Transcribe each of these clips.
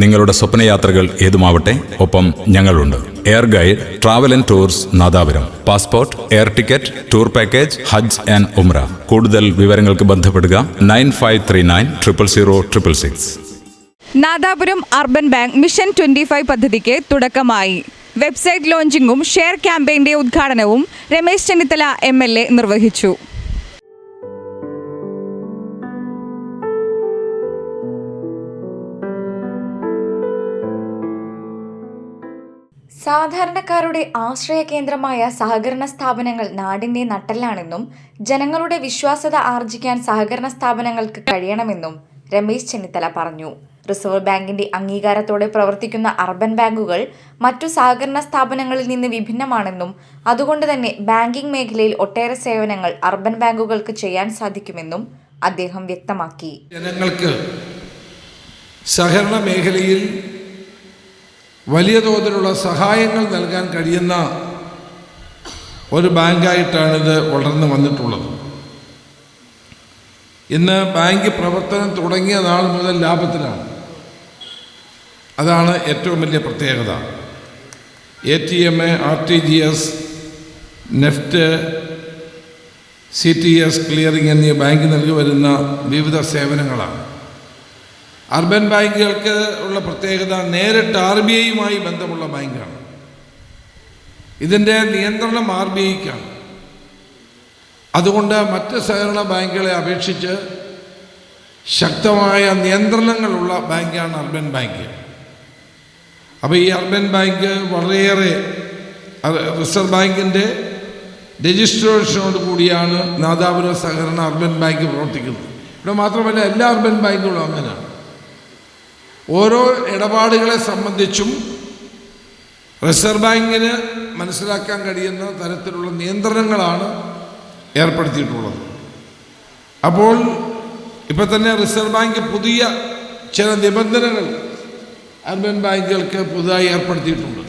നിങ്ങളുടെ സ്വപ്നയാത്രകൾ ഏതുമാവട്ടെ ഒപ്പം ഞങ്ങളുണ്ട്. Air guide travel and tours Nadapuram. Passport air ticket tour package Hajj and ഉംറ കൂടുതൽ വിവരങ്ങൾക്ക് ബന്ധപ്പെടുക nine five three nine triple zero triple six. Nadapuram urban bank mission twenty five പദ്ധതിക്ക് തുടക്കമായി. വെബ്സൈറ്റ് ലോഞ്ചിങ്ങും ഷെയർ ക്യാമ്പയിന്റെ ഉദ്ഘാടനവും രമേശ് ചെന്നിത്തല എം നിർവഹിച്ചു. സാധാരണക്കാരുടെ ആശ്രയ കേന്ദ്രമായ സഹകരണ സ്ഥാപനങ്ങൾ നാടിന്റെ നട്ടെല്ലാണെന്നും ജനങ്ങളുടെ വിശ്വാസത ആർജിക്കാൻ സഹകരണ സ്ഥാപനങ്ങൾക്ക് കഴിയണമെന്നും രമേശ് ചെന്നിത്തല പറഞ്ഞു. റിസർവ് ബാങ്കിന്റെ അംഗീകാരത്തോടെ പ്രവർത്തിക്കുന്ന അർബൻ ബാങ്കുകൾ മറ്റു സഹകരണ സ്ഥാപനങ്ങളിൽ നിന്ന് വിഭിന്നമാണെന്നും അതുകൊണ്ട് തന്നെ ബാങ്കിംഗ് മേഖലയിൽ ഒട്ടേറെ സേവനങ്ങൾ അർബൻ ബാങ്കുകൾക്ക് ചെയ്യാൻ സാധിക്കുമെന്നും അദ്ദേഹം വ്യക്തമാക്കി. ജനങ്ങൾക്ക് സഹകരണ മേഖലയിൽ വലിയ തോതിലുള്ള സഹായങ്ങൾ നൽകാൻ കഴിയുന്ന ഒരു ബാങ്കായിട്ടാണിത് വളർന്നു വന്നിട്ടുള്ളത്. ഇന്ന് ബാങ്ക് പ്രവർത്തനം തുടങ്ങിയ നാൾ മുതൽ ലാഭത്തിലാണ്. അതാണ് ഏറ്റവും വലിയ പ്രത്യേകത. A T M R T G S NEFT C T S clearing എന്നീ ബാങ്ക് നൽകി വരുന്ന വിവിധ സേവനങ്ങളാണ്. അർബൻ ബാങ്കുകൾക്ക് ഉള്ള പ്രത്യേകത നേരിട്ട് ആർ ബി ഐയുമായി ബന്ധമുള്ള ബാങ്കാണ്. ഇതിന്റെ നിയന്ത്രണം ആർ ബി ഐക്കാണ്. അതുകൊണ്ട് മറ്റ് സഹകരണ ബാങ്കുകളെ അപേക്ഷിച്ച് ശക്തമായ നിയന്ത്രണങ്ങളുള്ള ബാങ്കാണ് അർബൻ ബാങ്ക്. അപ്പോൾ ഈ അർബൻ ബാങ്ക് വളരെയേറെ റിസർവ് ബാങ്കിന്റെ രജിസ്ട്രേഷനോട് കൂടിയാണ് നാദാപുര സഹകരണ അർബൻ ബാങ്ക് പ്രവർത്തിക്കുന്നത്. ഇവിടെ മാത്രമല്ല എല്ലാ അർബൻ ബാങ്കുകളും അങ്ങനെയാണ്. ഓരോ ഇടപാടുകളെ സംബന്ധിച്ചും റിസർവ് ബാങ്കിന് മനസ്സിലാക്കാൻ കഴിയുന്ന തരത്തിലുള്ള നിയന്ത്രണങ്ങളാണ് ഏർപ്പെടുത്തിയിട്ടുള്ളത്. അപ്പോൾ ഇപ്പം തന്നെ റിസർവ് ബാങ്ക് പുതിയ ചില നിബന്ധനകൾ അർബൻ ബാങ്കുകൾക്ക് പുതുതായി ഏർപ്പെടുത്തിയിട്ടുണ്ട്.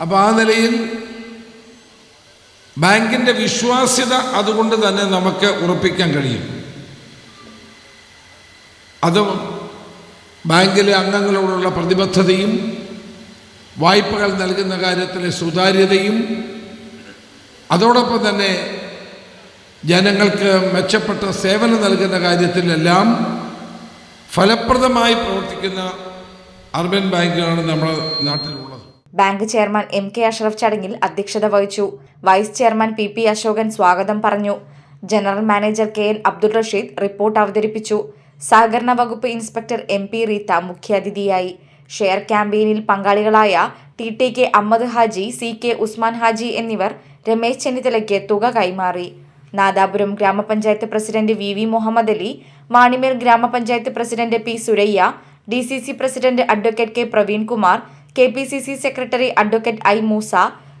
അപ്പോൾ ആ നിലയിൽ ബാങ്കിന്റെ വിശ്വാസ്യത അതുകൊണ്ട് തന്നെ നമുക്ക് ഉറപ്പിക്കാൻ കഴിയും. അത് ബാങ്കിലെ അംഗങ്ങളോടുള്ള പ്രതിബദ്ധതയും വായ്പകൾ നൽകുന്ന കാര്യത്തിലെ സുതാര്യതയും അതോടൊപ്പം തന്നെ ജനങ്ങൾക്ക് മെച്ചപ്പെട്ട സേവനം നൽകുന്ന കാര്യത്തിലെല്ലാം ഫലപ്രദമായി പ്രവർത്തിക്കുന്ന അർബൻ ബാങ്കുകളാണ് നമ്മുടെ നാട്ടിലുള്ളത്. Bank chairman M K Ashraf ചടങ്ങിൽ അധ്യക്ഷത വഹിച്ചു. Vice chairman P P Ashokan സ്വാഗതം പറഞ്ഞു. General manager K N Abdul Rasheed report അവതരിപ്പിച്ചു. സഹകരണ വകുപ്പ് ഇൻസ്പെക്ടർ എം പി റീത്ത മുഖ്യാതിഥിയായി. ഷെയർ ക്യാമ്പയിനിൽ പങ്കാളികളായ T T K Ahmed Haji C K Usman Haji എന്നിവർ രമേശ് ചെന്നിത്തലയ്ക്ക് തുക കൈമാറി. നാദാപുരം ഗ്രാമപഞ്ചായത്ത് president V V Muhammad Ali Manimel ഗ്രാമപഞ്ചായത്ത് president P Suraiya D C C president advocate K Praveenkumar K P C C secretary advocate I Moosa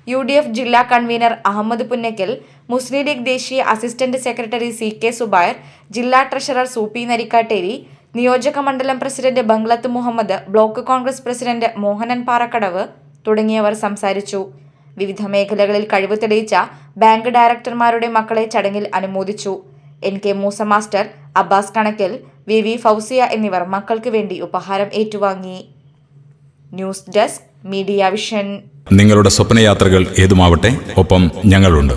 U D F ജില്ലാ convener Ahmed Punnakkal Muslim League ദേശീയ assistant secretary C K Zubair ജില്ലാ treasurer Soopy Narikkatteri നിയോജക മണ്ഡലം president Banglath Muhammed block Congress president Mohanan Parakkadavu തുടങ്ങിയവർ സംസാരിച്ചു. വിവിധ മേഖലകളിൽ കഴിവ് തെളിയിച്ച ബാങ്ക് ഡയറക്ടർമാരുടെ മക്കളെ ചടങ്ങിൽ അനുമോദിച്ചു. N K Moosa master Abbas Kanakkal V V Fousiya എന്നിവർ മക്കൾക്ക് വേണ്ടി ഉപഹാരം ഏറ്റുവാങ്ങി. News desk media vision. നിങ്ങളുടെ സ്വപ്നയാത്രകൾ ഏതുമാവട്ടെ ഒപ്പം ഞങ്ങളുണ്ട്.